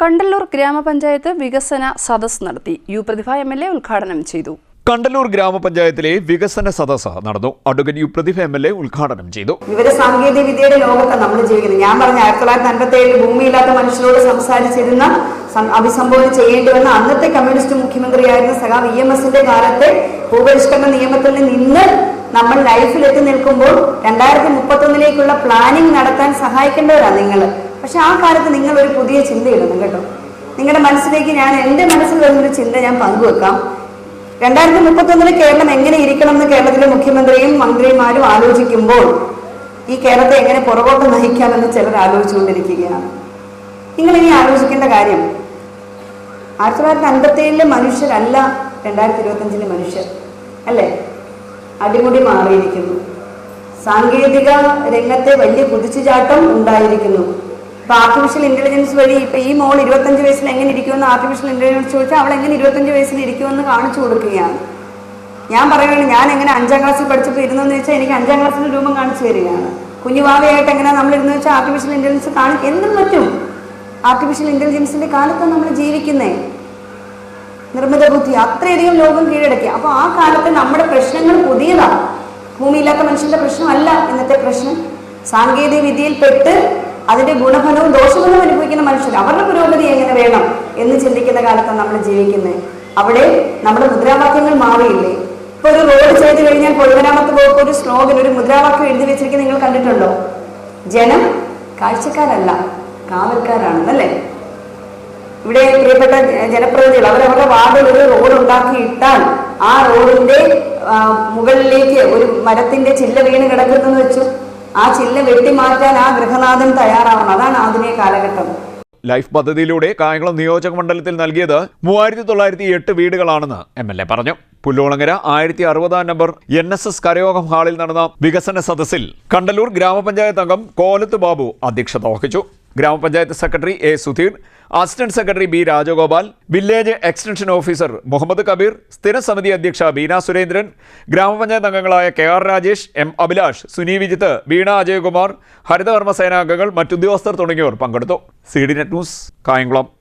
കണ്ടല്ലൂർ ഗ്രാമപഞ്ചായത്ത് വികസന സദസ് നടത്തി. U Prathibha M L A ഉദ്ഘാടനം ചെയ്തു. കണ്ടല്ലൂർ ഗ്രാമപഞ്ചായത്തിലെ വികസന സദസ് നടന്നു. Advocate U Prathibha M L A ഉദ്ഘാടനം ചെയ്തു. വിവര സാങ്കേതിക വിദ്യയുടെ ലോകത്താണ് നമ്മൾ ജീവിക്കുന്നത്. ഞാൻ പറഞ്ഞ ആയിരത്തി തൊള്ളായിരത്തി അൻപത്തി ഏഴിൽ ഭൂമിയില്ലാത്ത മനുഷ്യരോട് സംസാരിച്ചിരുന്ന അഭിസംബോധന ചെയ്യേണ്ടി വന്ന അന്നത്തെ കമ്മ്യൂണിസ്റ്റ് മുഖ്യമന്ത്രിയായിരുന്ന സഖാവ് ഇ എം എസിന്റെ കാലത്തെ ഭൂപരിഷ്കരണ നിയമത്തിൽ നിന്ന് നമ്മൾ ലൈഫിൽ എത്തി നിൽക്കുമ്പോൾ രണ്ടായിരത്തി മുപ്പത്തൊന്നിലേക്കുള്ള പ്ലാനിംഗ് നടത്താൻ സഹായിക്കേണ്ടവരാണ് നിങ്ങൾ പക്ഷെ ആ കാലത്ത് നിങ്ങൾ ഒരു പുതിയ ചിന്തയിടുന്നു കേട്ടോ. നിങ്ങളുടെ മനസ്സിലേക്ക് ഞാൻ എന്റെ മനസ്സിൽ വരുന്നൊരു ചിന്ത ഞാൻ പങ്കുവെക്കാം. രണ്ടായിരത്തി മുപ്പത്തൊന്നിൽ കേരളം എങ്ങനെ ഇരിക്കണം എന്ന് കേരളത്തിലെ മുഖ്യമന്ത്രിയും മന്ത്രിമാരും ആലോചിക്കുമ്പോൾ ഈ കേരളത്തെ എങ്ങനെ പുറകോട്ട് നയിക്കാമെന്ന് ചിലർ ആലോചിച്ചുകൊണ്ടിരിക്കുകയാണ്. നിങ്ങൾ ഇനി ആലോചിക്കേണ്ട കാര്യം ആയിരത്തി തൊള്ളായിരത്തി അൻപത്തി ഏഴിലെ മനുഷ്യരല്ല രണ്ടായിരത്തി ഇരുപത്തഞ്ചിലെ മനുഷ്യർ അല്ലേ? അടിമുടി മാറിയിരിക്കുന്നു. സാങ്കേതിക രംഗത്തെ വലിയ കുതിച്ചുചാട്ടം ഉണ്ടായിരിക്കുന്നു. ഇപ്പൊ ആർട്ടിഫിഷ്യൽ ഇന്റലിജൻസ് വഴി ഇപ്പൊ ഈ മോൾ ഇരുപത്തഞ്ച് വയസ്സിൽ എങ്ങനെ ഇരിക്കുമെന്ന് ആർട്ടിഫിഷ്യൽ ഇന്റലിജൻസ് ചോദിച്ചാൽ അവൾ എങ്ങനെ ഇരുപത്തഞ്ച് വയസ്സിൽ ഇരിക്കുമെന്ന് കാണിച്ചു കൊടുക്കുകയാണ്. ഞാൻ പറയുകയാണ് ഞാൻ എങ്ങനെ അഞ്ചാം ക്ലാസ്സിൽ പഠിച്ചപ്പോൾ ഇരുന്നെന്ന് വെച്ചാൽ എനിക്ക് അഞ്ചാം ക്ലാസ്സിൽ രൂപം കാണിച്ചു തരികയാണ്. കുഞ്ഞുവാവയായിട്ട് എങ്ങനെ നമ്മൾ ഇരുന്ന് വെച്ചാൽ ആർട്ടിഫിഷ്യൽ ഇന്റലിജൻസ് കാണി എന്നും പറ്റും. ആർട്ടിഫിഷ്യൽ ഇന്റലിജൻസിന്റെ കാലത്താണ് നമ്മൾ ജീവിക്കുന്നേ. നിർമ്മിത ബുദ്ധി അത്രയധികം ലോകം കീഴടക്കി. അപ്പോൾ ആ കാലത്ത് നമ്മുടെ പ്രശ്നങ്ങൾ പുതിയതാണ് ഭൂമിയില്ലാത്ത മനുഷ്യന്റെ പ്രശ്നമല്ല ഇന്നത്തെ പ്രശ്നം. സാങ്കേതിക വിദ്യയിൽ പെട്ട് അതിന്റെ ഗുണഫലവും ദോഷഫലവും അനുഭവിക്കുന്ന മനുഷ്യർ അവരുടെ പുരോഗതി എങ്ങനെ വേണം എന്ന് ചിന്തിക്കുന്ന കാലത്താണ് നമ്മൾ ജീവിക്കുന്നത് അവിടെ നമ്മുടെ മുദ്രാവാക്യങ്ങൾ മാറിയില്ലേ? ഇപ്പൊ ഒരു റോഡ് ചെയ്ത് കഴിഞ്ഞാൽ പൊതുമരാമത്ത് വകുപ്പ് ഒരു സ്ലോഗൻ ഒരു മുദ്രാവാക്യം എഴുതി വെച്ചിരിക്കുന്നത് നിങ്ങൾ കണ്ടിട്ടുണ്ടോ? ജനം കാഴ്ചക്കാരല്ല കാവൽക്കാരാണ് അല്ലേ ഇവിടെ പ്രിയപ്പെട്ട ജനപ്രതിനിധികൾ അവരവരുടെ വാർഡിൽ ഒരു റോഡ് ഉണ്ടാക്കി ഇട്ടാൽ ആ റോഡിന്റെ മുകളിലേക്ക് ഒരു മരത്തിന്റെ ചില്ല വീണ് കിടക്കുന്നതെന്ന് വെച്ചു. ആ ചില്ല വെട്ടിമാറ്റാൻ ആ ഗൃഹനാഥൻ തയ്യാറാവണം. അതാണ് ആധുനിക കാലഘട്ടം. ലൈഫ് പദ്ധതിയിലൂടെ കായംകുളം നിയോജക മണ്ഡലത്തിൽ നൽകിയത് മൂവായിരത്തി തൊള്ളായിരത്തി എട്ട് വീടുകളാണെന്ന് എം എൽ എ പറഞ്ഞു. പുല്ലോളങ്ങര ആയിരത്തി അറുപതാം നമ്പർ എൻ എസ് എസ് കരയോഗം ഹാളിൽ നടന്ന വികസന സദസ്സിൽ കണ്ടലൂർ ഗ്രാമപഞ്ചായത്ത് അംഗം കോലത്ത് ബാബു അധ്യക്ഷത വഹിച്ചു. ഗ്രാമപഞ്ചായത്ത് secretary A Sudheer assistant secretary B Rajagopal village extension officer Muhammad Kabeer സ്ഥിര സമിതി അധ്യക്ഷ ബീന സുരേന്ദ്രൻ ഗ്രാമപഞ്ചായത്ത് അംഗങ്ങളായ K R Rajesh M Abhilash Suni Vijith Veena Ajayakumar ഹരിതകർമ്മ സേനാംഗങ്ങൾ മറ്റുദ്യോഗസ്ഥർ തുടങ്ങിയവർ പങ്കെടുത്തു. C D net news Kayamkulam.